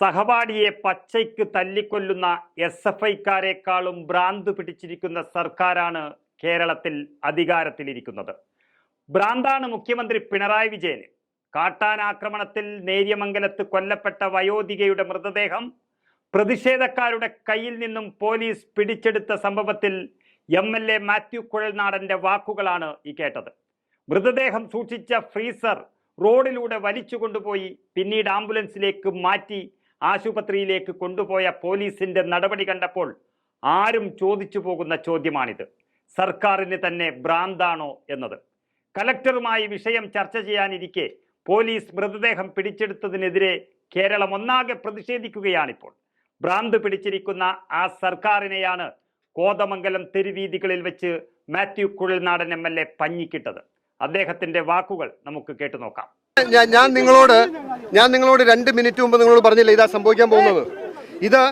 സഹപാഠിയെ പച്ചയ്ക്ക് തല്ലിക്കൊല്ലുന്ന S F ഐക്കാരെക്കാളും ഭ്രാന്ത് പിടിച്ചിരിക്കുന്ന സർക്കാരാണ് കേരളത്തിൽ അധികാരത്തിലിരിക്കുന്നത്. ഭ്രാന്താണ് മുഖ്യമന്ത്രി പിണറായി വിജയന്. കാട്ടാനാക്രമണത്തിൽ നേര്യമംഗലത്ത് കൊല്ലപ്പെട്ട വയോധികയുടെ മൃതദേഹം പ്രതിഷേധക്കാരുടെ കയ്യിൽ നിന്നും പോലീസ് പിടിച്ചെടുത്ത സംഭവത്തിൽ എം എൽ എ മാത്യു കുഴൽനാടന്റെ വാക്കുകളാണ് ഈ കേട്ടത്. മൃതദേഹം സൂക്ഷിച്ച ഫ്രീസർ റോഡിലൂടെ വലിച്ചു കൊണ്ടുപോയി പിന്നീട് ആംബുലൻസിലേക്ക് മാറ്റി ആശുപത്രിയിലേക്ക് കൊണ്ടുപോയ പോലീസിന്റെ നടപടി കണ്ടപ്പോൾ ആരും ചോദിച്ചു പോകുന്ന ചോദ്യമാണിത്. സർക്കാരിന് തന്നെ ഭ്രാന്താണോ എന്നത്. കലക്ടറുമായി വിഷയം ചർച്ച ചെയ്യാനിരിക്കെ പോലീസ് മൃതദേഹം പിടിച്ചെടുത്തതിനെതിരെ കേരളം ഒന്നാകെ പ്രതിഷേധിക്കുകയാണിപ്പോൾ. ഭ്രാന്ത് പിടിച്ചിരിക്കുന്ന ആ സർക്കാരിനെയാണ് കോതമംഗലം തെരുവീതികളിൽ വെച്ച് Mathew Kuzhalnadan M L A പഞ്ഞിക്കിട്ടത്. അദ്ദേഹത്തിന്റെ വാക്കുകൾ നമുക്ക് കേട്ടു നോക്കാം ഞാൻ നിങ്ങളോട് ഞാൻ നിങ്ങളോട് രണ്ട് മിനിറ്റ് മുമ്പ് നിങ്ങളോട് പറഞ്ഞില്ല ഇതാ സംഭവിക്കാൻ പോകുന്നത്? ഇത്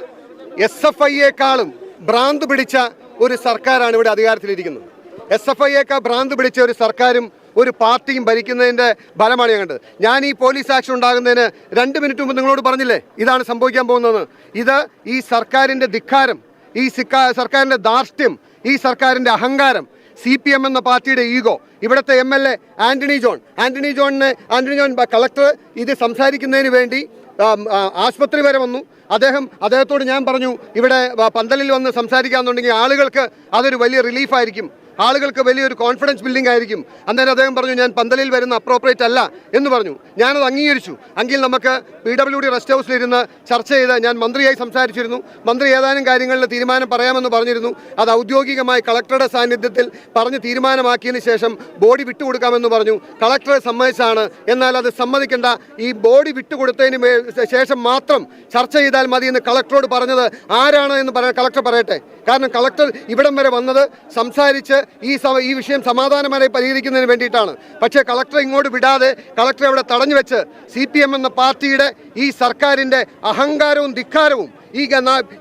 എസ് എഫ് ഐയേക്കാളും ഭ്രാന്ത് പിടിച്ച ഒരു സർക്കാരാണ് ഇവിടെ അധികാരത്തിലിരിക്കുന്നത്. എസ് എഫ് ഐയേക്കാൾ ഭ്രാന്ത് പിടിച്ച ഒരു സർക്കാരും ഒരു പാർട്ടിയും ഭരിക്കുന്നതിന്റെ ഫലമാണ് ഞാൻ കണ്ടത്. ഞാൻ ഈ പോലീസ് ആക്ഷൻ ഉണ്ടാകുന്നതിന് രണ്ട് മിനിറ്റ് മുമ്പ് നിങ്ങളോട് പറഞ്ഞില്ലേ? ഇതാണ് സംഭവിക്കാൻ പോകുന്നത്. ഇത് ഈ സർക്കാരിന്റെ ധിക്കാരം ഈ സർക്കാരിന്റെ ധാർഷ്ട്യം ഈ സർക്കാരിന്റെ അഹങ്കാരം സി പി എം എന്ന പാർട്ടിയുടെ ഈഗോ ഇവിടുത്തെ M L A Antony John. Antony ജോണിന് ആന്റണി ജോൺ കളക്ടർ ഇത് സംസാരിക്കുന്നതിന് വേണ്ടി ആശുപത്രി വരെ വന്നു. അദ്ദേഹം അദ്ദേഹത്തോട് ഞാൻ പറഞ്ഞു ഇവിടെ പന്തലിൽ വന്ന് സംസാരിക്കാന്നുണ്ടെങ്കിൽ ആളുകൾക്ക് അതൊരു വലിയ റിലീഫായിരിക്കും ആളുകൾക്ക് വലിയൊരു കോൺഫിഡൻസ് ബിൽഡിംഗ് ആയിരിക്കും. അന്നേരം അദ്ദേഹം പറഞ്ഞു ഞാൻ പന്തലിൽ വരുന്ന അപ്രോപ്രിയേറ്റ് അല്ല എന്ന് പറഞ്ഞു. ഞാനത് അംഗീകരിച്ചു. എങ്കിൽ നമുക്ക് പി ഡബ്ല്യു ഡി റെസ്റ്റ് ഹൗസിലിരുന്ന് ചർച്ച ചെയ്ത് ഞാൻ മന്ത്രിയായി സംസാരിച്ചിരുന്നു. മന്ത്രി ഏതാനും കാര്യങ്ങളിൽ തീരുമാനം പറയാമെന്ന് പറഞ്ഞിരുന്നു. അത് ഔദ്യോഗികമായി കളക്ടറുടെ സാന്നിധ്യത്തിൽ പറഞ്ഞ് തീരുമാനമാക്കിയതിന് ശേഷം ബോഡി വിട്ടുകൊടുക്കാമെന്ന് പറഞ്ഞു. കളക്ടറെ സമ്മതിച്ചാണ്. എന്നാൽ അത് സമ്മതിക്കേണ്ട. ഈ ബോഡി വിട്ടുകൊടുത്തതിന് ശേഷം മാത്രം ചർച്ച ചെയ്താൽ മതി എന്ന് കളക്ടറോട് പറഞ്ഞത് ആരാണ് എന്ന് പറയാൻ കളക്ടർ പറയട്ടെ. കാരണം കളക്ടർ ഇവിടം വരെ വന്നത് സംസാരിച്ച് ഈ ഈ വിഷയം സമാധാനപരമായി പരിഹരിക്കുന്നതിന് വേണ്ടിയിട്ടാണ്. പക്ഷേ കളക്ടർ ഇങ്ങോട്ട് വിടാതെ കളക്ടറെ അവിടെ തടഞ്ഞു വെച്ച് സി എന്ന പാർട്ടിയുടെ ഈ സർക്കാരിന്റെ അഹങ്കാരവും ധിക്കാരവും ഈ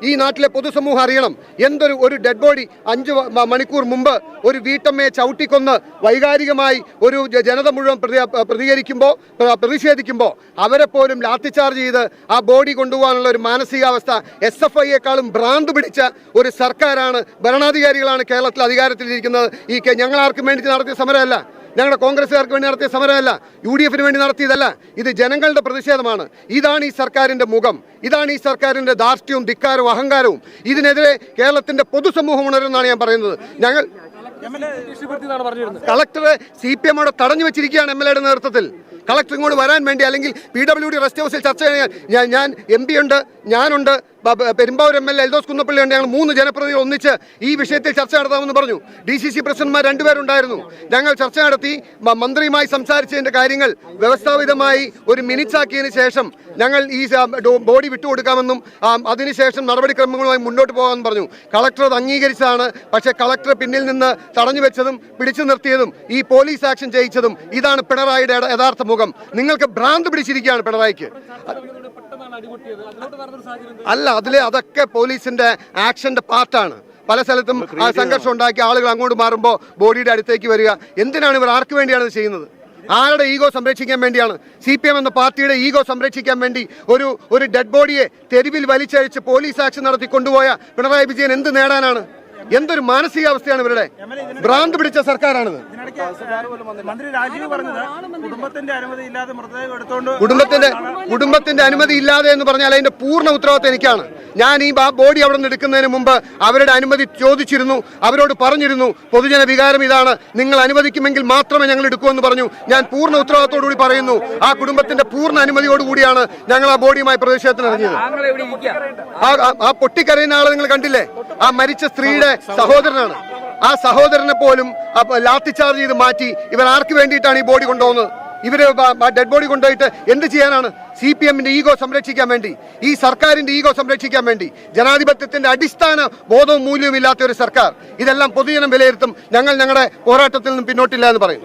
ഈ നാട്ടിലെ പൊതുസമൂഹം അറിയണം. എന്തൊരു ഒരു ഡെഡ് ബോഡി അഞ്ച് മണിക്കൂർ മുമ്പ് ഒരു വീട്ടമ്മയെ ചവിട്ടിക്കൊന്ന് വൈകാരികമായി ഒരു ജനത മുഴുവൻ പ്രതി- പ്രതികരിക്കുമ്പോൾ പ്ര- പ്രതിഷേധിക്കുമ്പോൾ അവരെ പോലും ലാത്തിചാർജ് ചെയ്ത് ആ ബോഡി കൊണ്ടുപോകാനുള്ള ഒരു മാനസികാവസ്ഥ എസ് എഫ് ഐയെക്കാളും ഭ്രാന്ത് പിടിച്ച ഒരു സർക്കാരാണ് ഭരണാധികാരികളാണ് കേരളത്തിൽ അധികാരത്തിലിരിക്കുന്നത്. ഈ ഞങ്ങൾ ആർക്കും വേണ്ടി നടത്തിയ സമരമല്ല. ഞങ്ങളുടെ കോൺഗ്രസ്സുകാർക്ക് വേണ്ടി നടത്തിയ സമരമല്ല യു ഡി എഫിന് വേണ്ടി നടത്തിയതല്ല. ഇത് ജനങ്ങളുടെ പ്രതിഷേധമാണ്. ഇതാണ് ഈ സർക്കാരിന്റെ മുഖം. ഇതാണ് ഈ സർക്കാരിന്റെ ധാർഷ്ട്യവും ധിക്കാരവും അഹങ്കാരവും. ഇതിനെതിരെ കേരളത്തിന്റെ പൊതുസമൂഹം ഉണരുമെന്നാണ് ഞാൻ പറയുന്നത്. ഞങ്ങൾ കളക്ടറെ സി പി എമ്മോടെ തടഞ്ഞു വെച്ചിരിക്കുകയാണ് എം എൽ എയുടെ നേതൃത്വത്തിൽ. കളക്ടർ ഇങ്ങോട്ട് വരാൻ വേണ്ടി അല്ലെങ്കിൽ പി ഡബ്ല്യു ഡി റെസ്റ്റ് ഹൗസിൽ ചർച്ച ചെയ്യാൻ ഞാൻ എം പി ഉണ്ട് ഞാനുണ്ട് Perumbavoor M L A Eldhose Kunnappilly ഉണ്ട് ഞങ്ങൾ മൂന്ന് ജനപ്രതിനിധികൾ ഒന്നിച്ച് ഈ വിഷയത്തിൽ ചർച്ച നടത്താമെന്ന് പറഞ്ഞു. ഡി സി സി പ്രസിഡന്റ്മാർ രണ്ടുപേരുണ്ടായിരുന്നു. ഞങ്ങൾ ചർച്ച നടത്തി മന്ത്രിയുമായി സംസാരിച്ചതിന്റെ കാര്യങ്ങൾ വ്യവസ്ഥാപിതമായി ഒരു മിനിറ്റ്സ് ആക്കിയതിന് ശേഷം ഞങ്ങൾ ഈ ബോഡി വിട്ടുകൊടുക്കാമെന്നും അതിനുശേഷം നടപടിക്രമങ്ങളുമായി മുന്നോട്ട് പോകാമെന്ന് പറഞ്ഞു. കളക്ടർ അത് അംഗീകരിച്ചതാണ്. പക്ഷേ കളക്ടർ പിന്നിൽ നിന്ന് തടഞ്ഞു വെച്ചതും പിടിച്ചു നിർത്തിയതും ഈ പോലീസ് ആക്ഷൻ ചെയ്യിച്ചതും ഇതാണ് പിണറായിയുടെ യഥ- യഥാർത്ഥ മുഖം. നിങ്ങൾക്ക് ഭ്രാന്ത് പിടിച്ചിരിക്കുകയാണ് പിണറായിക്ക്. അല്ല അതിലെ അതൊക്കെ പോലീസിന്റെ ആക്ഷന്റെ പാർട്ടാണ്. പല സ്ഥലത്തും ആ സംഘർഷം ഉണ്ടാക്കി ആളുകൾ അങ്ങോട്ട് മാറുമ്പോൾ ബോഡിയുടെ അടുത്തേക്ക് വരിക. എന്തിനാണ് ഇവർ ആർക്ക് വേണ്ടിയാണ് ഇത് ചെയ്യുന്നത്? ആരുടെ ഈഗോ സംരക്ഷിക്കാൻ വേണ്ടിയാണ്? സി പി എം എന്ന പാർട്ടിയുടെ ഈഗോ സംരക്ഷിക്കാൻ വേണ്ടി ഒരു ഒരു ഡെഡ് ബോഡിയെ തെരുവിൽ വലിച്ചഴിച്ച് പോലീസ് ആക്ഷൻ നടത്തി കൊണ്ടുപോയ പിണറായി വിജയൻ എന്ത് നേടാനാണ്? എന്തൊരു മാനസികാവസ്ഥയാണ് ഇവരുടെ? ഭ്രാന്ത് പിടിച്ച സർക്കാരാണിത്. മന്ത്രി രാജീവ് പറഞ്ഞത് കുടുംബത്തിന്റെ അനുമതി ഇല്ലാതെ മൃതദേഹം എടുത്തോണ്ട് കുടുംബത്തിന്റെ കുടുംബത്തിന്റെ അനുമതി ഇല്ലാതെ എന്ന് പറഞ്ഞാൽ അതിന്റെ പൂർണ ഉത്തരവാദിത്തം എനിക്കാണ്. ഞാൻ ഈ ബോഡി അവിടെ നിന്ന് എടുക്കുന്നതിന് മുമ്പ് അവരുടെ അനുമതി ചോദിച്ചിരുന്നു അവരോട് പറഞ്ഞിരുന്നു പൊതുജന വികാരം ഇതാണ് നിങ്ങൾ അനുവദിക്കുമെങ്കിൽ മാത്രമേ ഞങ്ങൾ എടുക്കൂ എന്ന് പറഞ്ഞു. ഞാൻ പൂർണ ഉത്തരവാദിത്തോടുകൂടി പറയുന്നു ആ കുടുംബത്തിന്റെ പൂർണ അനുമതിയോടുകൂടിയാണ് ഞങ്ങൾ ആ ബോഡിയുമായി പ്രതിഷേധത്തിന് ഇറങ്ങിയത്. ആ ആ- ആ പൊട്ടിക്കരയുന്ന ആളെ നിങ്ങൾ കണ്ടില്ലേ? ആ മരിച്ച സ്ത്രീയുടെ സഹോദരനാണ്. ആ സഹോദരനെ പോലും ലാത്തി ചാർജ് ചെയ്ത് മാറ്റി ഇവർ ആർക്ക് വേണ്ടിയിട്ടാണ് ഈ ബോഡി കൊണ്ടുപോകുന്നത്? ഇവർ ഡെഡ് ബോഡി കൊണ്ടുപോയിട്ട് എന്ത് ചെയ്യാനാണ്? സി പി എമ്മിന്റെ ഈഗോ സംരക്ഷിക്കാൻ വേണ്ടി ഈ സർക്കാരിന്റെ ഈഗോ സംരക്ഷിക്കാൻ വേണ്ടി ജനാധിപത്യത്തിന്റെ അടിസ്ഥാന ബോധവും മൂല്യവും ഇല്ലാത്ത ഒരു സർക്കാർ. ഇതെല്ലാം പൊതുജനം വിലയിരുത്തും. ഞങ്ങൾ ഞങ്ങളുടെ പോരാട്ടത്തിൽ നിന്നും പിന്നോട്ടില്ല എന്ന് പറയും.